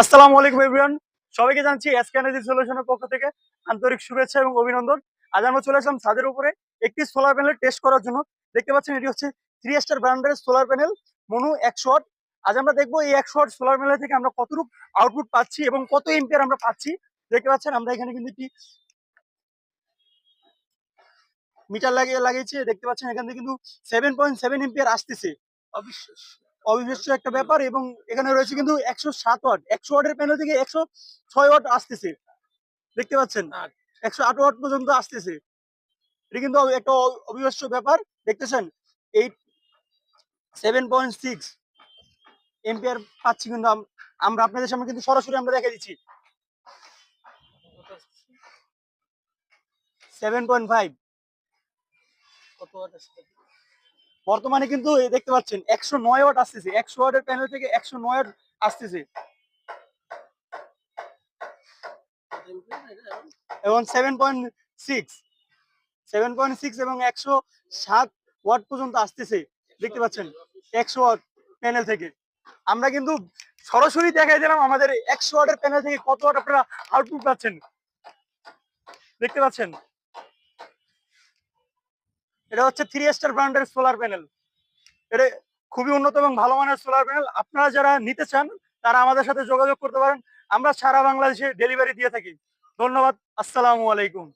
আসসালামু আলাইকুম এভরিওয়ান সবাইকে জানছি এসকে এনার্জি সলিউশনের পক্ষ থেকে আন্তরিক শুভেচ্ছা এবং অভিনন্দন। আজ আমরা চলে আসলাম ছাদের উপরে একটি সোলার প্যানেল টেস্ট করার জন্য। দেখতে পাচ্ছেন, এটি হচ্ছে থ্রি স্টার ব্র্যান্ডের সোলার প্যানেল মনু একশো ওয়াট আজ আমরা দেখব এই একশো ওয়াট সোলার প্যানেল থেকে আমরা কতটুকু আউটপুট পাচ্ছি এবং কত এম্পিয়ার আমরা পাচ্ছি। দেখতে পাচ্ছেন, আমরা এখানে কিন্তু একটি মিটার লাগিয়ে লাগিয়েছি। দেখতে পাচ্ছেন, এখান থেকে কিন্তু সেভেন পয়েন্ট সেভেন এম্পিয়ার আসতেছে। অবিশ্বাস্য। অবিশ্বাস্য একটা ব্যাপার এবং এখানে রয়েছে কিন্তু একশো সাত ওয়াট। একশো ওয়াটের প্যানেল থেকে একশো ছয় ওয়াট আসতেছে। দেখতে পাচ্ছেন? আট। একশো আট ওয়াট পর্যন্ত আসতেছে। এটা কিন্তু একটা অবিশ্বাস্য ব্যাপার। দেখতেছেন? Eight seven point six ampere পাচ্ছি কিন্তু আমরা আপনাদের সামনে কিন্তু সরাসরি আমরা দেখে দিচ্ছি। Seven point five. কত ওয়াট আছে বর্তমানে কিন্তু দেখতে পাচ্ছেন, একশো নয় ওয়াট আসতেছে, একশো ওয়াটের প্যানেল থেকে একশো নয় ওয়াট আসতেছে। এবং seven point six seven point six এবং একশো সাত ওয়াট পর্যন্ত আসতেছে, দেখতে পাচ্ছেন, একশো ওয়াট প্যানেল থেকে। আমরা কিন্তু সরাসরি দেখাই দিলাম আমাদের একশো ওয়াটের প্যানেল থেকে কত ওয়াট আপনারা আউটপুট পাচ্ছেন। দেখতে পাচ্ছেন? এটা হচ্ছে থ্রি স্টার ব্র্যান্ডের সোলার প্যানেল এটা খুবই উন্নত এবং ভালো মানের সোলার প্যানেল আপনারা যারা নিতে চান, তারা আমাদের সাথে যোগাযোগ করতে পারেন। আমরা সারা বাংলাদেশে ডেলিভারি দিয়ে থাকি। ধন্যবাদ। আসসালামু আলাইকুম।